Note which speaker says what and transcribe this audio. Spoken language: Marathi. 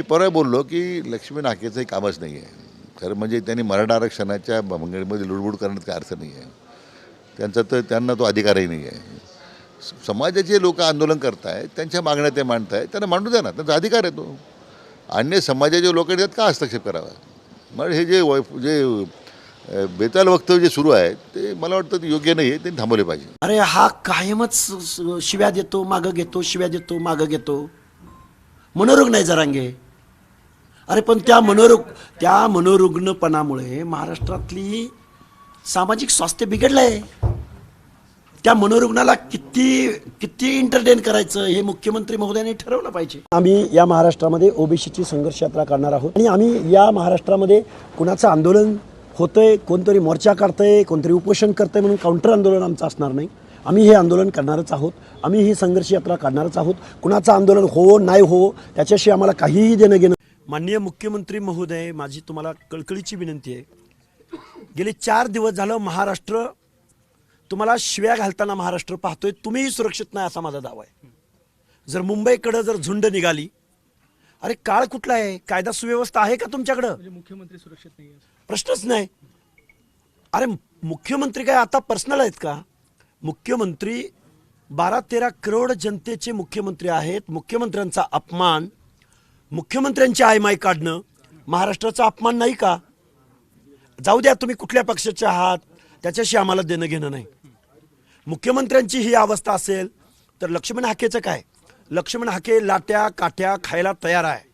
Speaker 1: मी परवा बोललो की लक्ष्मी नाकेचं कामच नाही आहे खरं म्हणजे त्यांनी मराठा आरक्षणाच्या मंगळीमध्ये लुडबुड करण्यात काय अर्थ नाही आहे त्यांचा तर त्यांना तो अधिकारही नाही आहे समाजाचे लोक आंदोलन करतायत त्यांच्या मागण्या ते मांडतायत त्यांना मांडू द्या ना त्यांचा अधिकार आहे तो. अन्य समाजाचे लोक त्यात का हस्तक्षेप करावा? मग हे जे वै जे बेताल वक्तव्य जे सुरू आहे ते मला वाटतं ते योग्य नाही आहे ते थांबवले पाहिजे.
Speaker 2: अरे हा कायमच शिव्या देतो मागं घेतो शिव्या देतो मागं घेतो. मनोरोग नाही जरांगे. अरे पण त्या मनोरुग त्या मनोरुग्णपणामुळे महाराष्ट्रातली सामाजिक स्वास्थ्य बिघडलंय. त्या मनोरुग्णाला किती किती एंटरटेन करायचं हे मुख्यमंत्री महोदयाने ठरवलं पाहिजे. आम्ही या महाराष्ट्रामध्ये ओबीसीची संघर्ष यात्रा करणार आहोत आणि आम्ही या महाराष्ट्रामध्ये कुणाचं आंदोलन होतंय कोणतरी मोर्चा काढतंय कोणतरी उपोषण करतंय म्हणून काउंटर आंदोलन आमचं असणार नाही. आम्ही हे आंदोलन करणारच आहोत. आम्ही ही संघर्ष यात्रा काढणारच आहोत. कुणाचं आंदोलन हो नाही हो त्याच्याशी आम्हाला काहीही देणं घेणं माननीय मुख्यमंत्री महोदय माझी तुम्हाला कळकळीची विनंती आहे. गेले चार दिवस झालं महाराष्ट्र तुम्हाला शिव्या घालताना महाराष्ट्र पाहतोय तुम्हीही सुरक्षित नाही असा माझा दावा आहे. जर मुंबईकडं जर झुंड निघाली अरे काळ कुठला आहे? कायदा सुव्यवस्था आहे का तुमच्याकडं?
Speaker 3: म्हणजे मुख्यमंत्री सुरक्षित नाही
Speaker 2: प्रश्नच नाही. अरे मुख्यमंत्री काय आता पर्सनल आहेत का? मुख्यमंत्री बारा तेरा करोड जनतेचे मुख्यमंत्री आहेत. मुख्यमंत्र्यांचा अपमान मुख्यमंत्र्यांची आयमाय काढणं महाराष्ट्राचा अपमान नाही का? जाऊ द्या तुम्ही कुठल्या पक्षाचे आहात त्याच्याशी आम्हाला देणं घेणं नाही. मुख्यमंत्र्यांची ही अवस्था असेल तर लक्ष्मण हाकेचं काय? लक्ष्मण हाके लाट्या काट्या खायला तयार आहे.